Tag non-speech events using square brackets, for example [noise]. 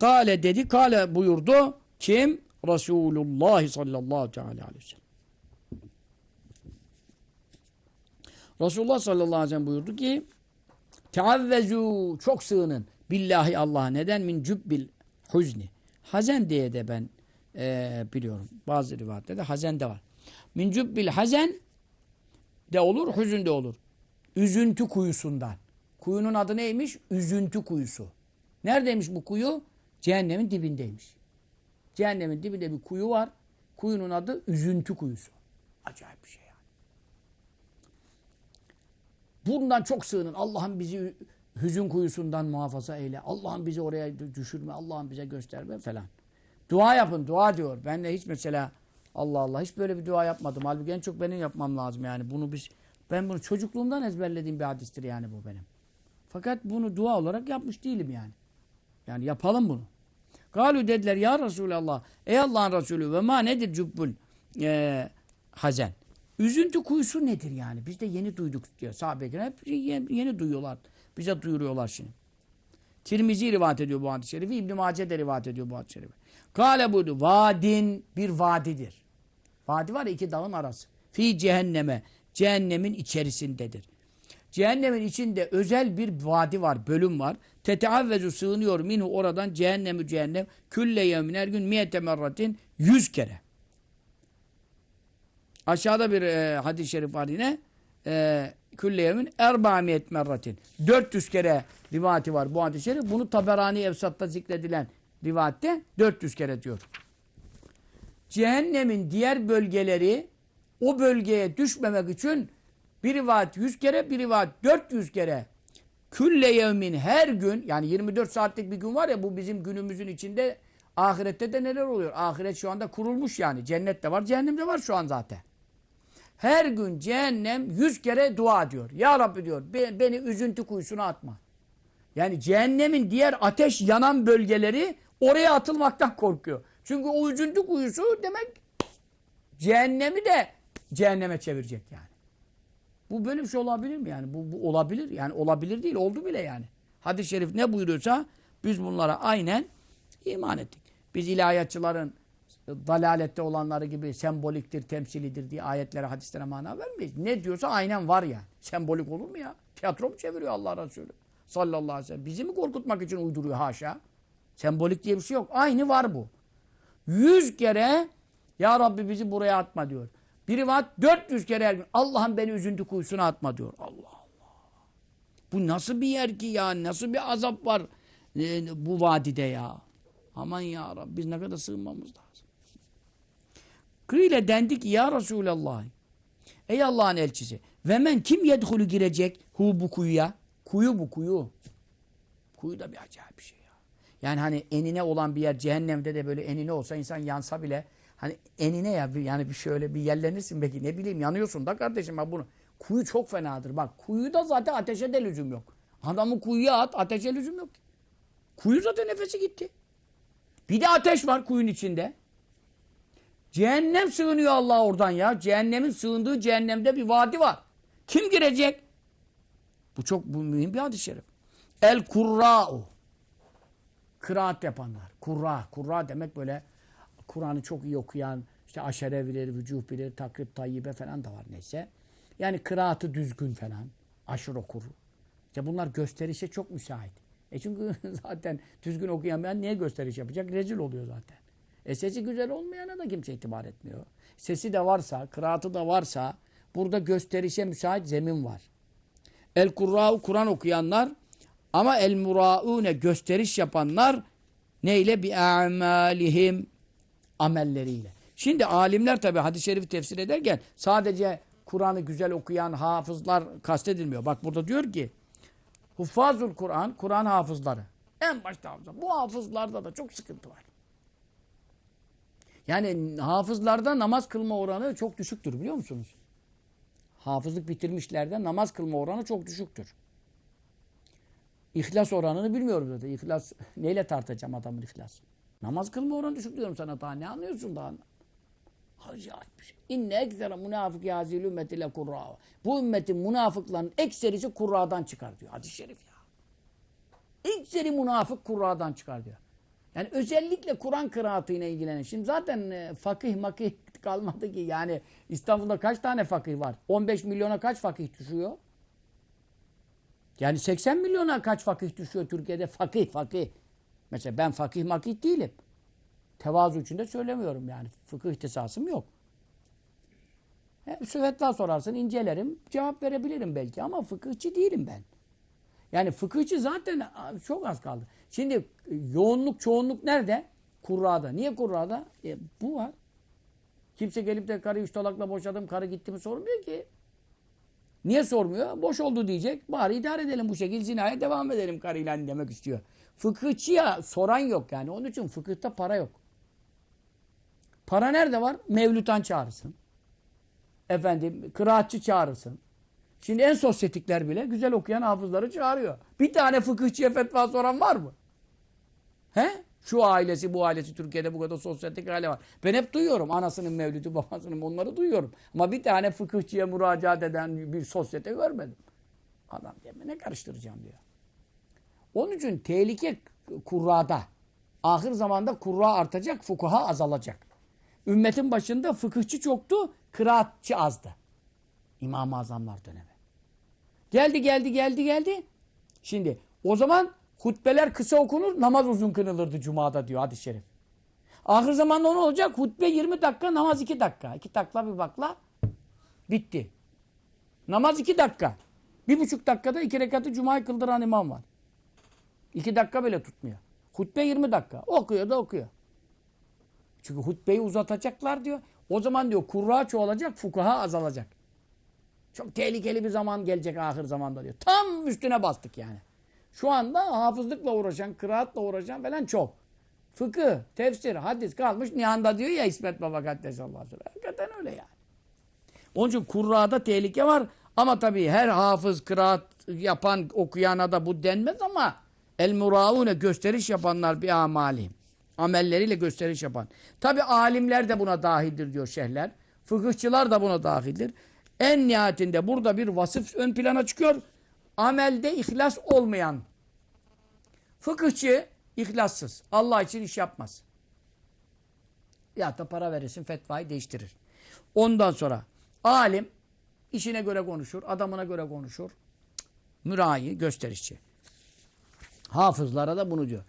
Kale dedi, kale buyurdu. Kim? Resulullah sallallahu aleyhi ve sellem. Resulullah sallallahu aleyhi ve sellem buyurdu ki Teavvezu çok sığının billahi Allah'a neden min cübbil huzni. Hazen diye de ben e, biliyorum. Bazı rivayetlerde hazen de var. Min cübbil hazen de olur, hüzün de olur. Üzüntü kuyusundan. Kuyunun adı neymiş? Üzüntü kuyusu. Neredeymiş bu kuyu? Cehennemin dibindeymiş. Cehennemin dibinde bir kuyu var. Kuyunun adı üzüntü kuyusu. Acayip bir şey yani. Bundan çok sığının. Allah'ım bizi hüzün kuyusundan muhafaza eyle. Allah'ım bizi oraya düşürme. Allah'ım bize gösterme falan. Dua yapın. Dua diyor. Ben de hiç mesela Allah Allah hiç böyle bir dua yapmadım. Halbuki en çok benim yapmam lazım yani. Bunu biz ben bunu çocukluğumdan ezberlediğim bir hadistir yani bu benim. Fakat bunu dua olarak yapmış değilim yani. Yani yapalım bunu. Galu dediler ya Resulallah. Ey Allah'ın Resulü ve ma nedir cübbül e, hazen? Üzüntü kuyusu nedir yani? Biz de yeni duyduk diyor. Sahabe hep yeni, duyuyorlar. Bize duyuruyorlar şimdi. Tirmizi rivayet ediyor bu hadis-i şerifi. İbn-i Mace de rivayet ediyor bu hadis-i şerifi. Kale buyurdu. Vadin bir vadidir. Vadi var ya iki dağın arası. Fi cehenneme. Cehennemin içerisindedir. Cehennemin içinde özel bir vadi var, bölüm var. Teteavvezu sığınıyor minhu oradan cehennemü cehennem külle yevmin her gün miyete merratin yüz kere. Aşağıda bir e, hadis-i şerif var yine. E, külle yevmin erba'miyet merratin. 400 kere rivayeti var bu hadis-i şerif. Bunu Taberani Evsat'ta zikredilen rivayette 400 kere diyor. Cehennemin diğer bölgeleri o bölgeye düşmemek için bir rivayet 100 kere, bir rivayet 400 kere külle yevmin her gün yani 24 saatlik bir gün var ya bu bizim günümüzün içinde ahirette de neler oluyor? Ahiret şu anda kurulmuş yani. Cennet de var, cehennem de var şu an zaten. Her gün cehennem 100 kere dua ediyor. Ya Rabbi diyor beni üzüntü kuyusuna atma. Yani cehennemin diğer ateş yanan bölgeleri oraya atılmaktan korkuyor. Çünkü o üzüntü kuyusu demek cehennemi de cehenneme çevirecek yani. Bu böyle bir şey olabilir mi yani? Bu, bu olabilir. Yani olabilir değil. Oldu bile yani. Hadis-i şerif ne buyuruyorsa biz bunlara aynen iman ettik. Biz ilahiyatçıların dalalette olanları gibi semboliktir, temsilidir diye ayetlere, hadislere mana vermeyiz. Ne diyorsa aynen var ya. Sembolik olur mu ya? Tiyatro mu çeviriyor Allah Resulü? Sallallahu aleyhi ve sellem. Bizi mi korkutmak için uyduruyor haşa? Sembolik diye bir şey yok. Aynı var bu. Yüz kere Ya Rabbi bizi buraya atma diyor. Bir rivayet 400 kere her gün Allah'ım beni üzüntü kuyusuna atma diyor. Allah Allah. Bu nasıl bir yer ki ya? Nasıl bir azap var e, bu vadide ya? Aman ya Rabbi biz ne kadar sığınmamız lazım. Kıyla dendi ki ya Resulallah. Ey Allah'ın elçisi. Ve men kim yedhulü girecek hu bu kuyuya? Kuyu bu kuyu. Kuyu da bir acayip bir şey ya. Yani hani enine olan bir yer cehennemde de böyle enine olsa insan yansa bile Hani enine ya yani bir şöyle bir yerlenirsin belki ne bileyim yanıyorsun da kardeşim bak bunu. Kuyu çok fenadır. Bak kuyuda zaten ateşe de lüzum yok. Adamı kuyuya at ateşe lüzum yok. Kuyu zaten nefesi gitti. Bir de ateş var kuyunun içinde. Cehennem sığınıyor Allah oradan ya. Cehennemin sığındığı cehennemde bir vadi var. Kim girecek? Bu çok bu mühim bir hadis-i şerif. El kurra'u. Kıraat yapanlar. Kurra. Kurra demek böyle Kur'an'ı çok iyi okuyan, işte aşere bilir, vücuh bilir, takrib tayyibe falan da var neyse. Yani kıraatı düzgün falan. Aşır okur. İşte bunlar gösterişe çok müsait. E çünkü [laughs] zaten düzgün okuyamayan niye gösteriş yapacak? Rezil oluyor zaten. E sesi güzel olmayana da kimse itibar etmiyor. Sesi de varsa, kıraatı da varsa burada gösterişe müsait zemin var. El Kurra'u Kur'an okuyanlar ama el muraune gösteriş yapanlar neyle bi amalihim amelleriyle. Şimdi alimler tabi hadis-i şerifi tefsir ederken sadece Kur'an'ı güzel okuyan hafızlar kastedilmiyor. Bak burada diyor ki Huffazul Kur'an, Kur'an hafızları. En başta hafızlar. Bu hafızlarda da çok sıkıntı var. Yani hafızlarda namaz kılma oranı çok düşüktür biliyor musunuz? Hafızlık bitirmişlerde namaz kılma oranı çok düşüktür. İhlas oranını bilmiyorum zaten. İhlas neyle tartacağım adamın ihlasını? Namaz kılma oranı düşük diyorum sana daha. Ne anlıyorsun daha? Acayip bir şey. İnne eksere münafık yazil ümmetiyle kurra. Bu ümmetin münafıkların ekserisi kurradan çıkar diyor. Hadis-i şerif ya. Ekseri münafık kurradan çıkar diyor. Yani özellikle Kur'an kıraatıyla ilgilenen. Şimdi zaten e, fakih makih [laughs] kalmadı ki. Yani İstanbul'da kaç tane fakih var? 15 milyona kaç fakih düşüyor? Yani 80 milyona kaç fakih düşüyor Türkiye'de? Fakih fakih. Mesela ben fakih makih değilim. Tevazu içinde söylemiyorum yani. Fıkıh ihtisasım yok. Hep sorarsın, incelerim, cevap verebilirim belki ama fıkıhçı değilim ben. Yani fıkıhçı zaten çok az kaldı. Şimdi e, yoğunluk, çoğunluk nerede? Kurra'da. Niye Kurra'da? E, bu var. Kimse gelip de karı üç talakla boşadım, karı gitti mi sormuyor ki. Niye sormuyor? Boş oldu diyecek. Bari idare edelim bu şekilde zinaya devam edelim karıyla demek istiyor. Fıkıhçıya soran yok yani. Onun için fıkıhta para yok. Para nerede var? Mevlütan çağırsın. Efendim kıraatçı çağırırsın. Şimdi en sosyetikler bile güzel okuyan hafızları çağırıyor. Bir tane fıkıhçıya fetva soran var mı? He? Şu ailesi bu ailesi Türkiye'de bu kadar sosyetik aile var. Ben hep duyuyorum anasının mevlütü babasının onları duyuyorum. Ama bir tane fıkıhçıya müracaat eden bir sosyete görmedim. Adam diyor ne karıştıracağım diyor. Onun için tehlike kurrada. Ahir zamanda kurra artacak, fukaha azalacak. Ümmetin başında fıkıhçı çoktu, kıraatçı azdı. İmam-ı Azamlar dönemi. Geldi geldi geldi geldi. Şimdi o zaman hutbeler kısa okunur, namaz uzun kınılırdı Cuma'da diyor hadis-i şerif. Ahir zamanda ne olacak? Hutbe 20 dakika, namaz 2 dakika. 2 takla bir bakla bitti. Namaz 2 dakika. Bir buçuk dakikada iki rekatı Cuma'yı kıldıran imam var. 2 dakika bile tutmuyor. Hutbe 20 dakika. Okuyor da okuyor. Çünkü hutbeyi uzatacaklar diyor. O zaman diyor kurra çoğalacak, fukaha azalacak. Çok tehlikeli bir zaman gelecek ahir zamanda diyor. Tam üstüne bastık yani. Şu anda hafızlıkla uğraşan, kıraatla uğraşan falan çok. Fıkıh, tefsir, hadis kalmış nihanda diyor ya İsmet Baba Kaddesallahu aleyhi ve sellem. Hakikaten öyle yani. Onun için kurrada tehlike var. Ama tabii her hafız, kıraat yapan, okuyana da bu denmez ama el muraune gösteriş yapanlar bir amali. Amelleriyle gösteriş yapan. Tabii alimler de buna dahildir diyor şeyhler. Fıkıhçılar da buna dahildir. En nihayetinde burada bir vasıf ön plana çıkıyor. Amelde ihlas olmayan. Fıkıhçı ihlassız. Allah için iş yapmaz. Ya da para verirsin fetvayı değiştirir. Ondan sonra alim işine göre konuşur, adamına göre konuşur. Mürahi, gösterişçi. Hafızlara da bunu diyor.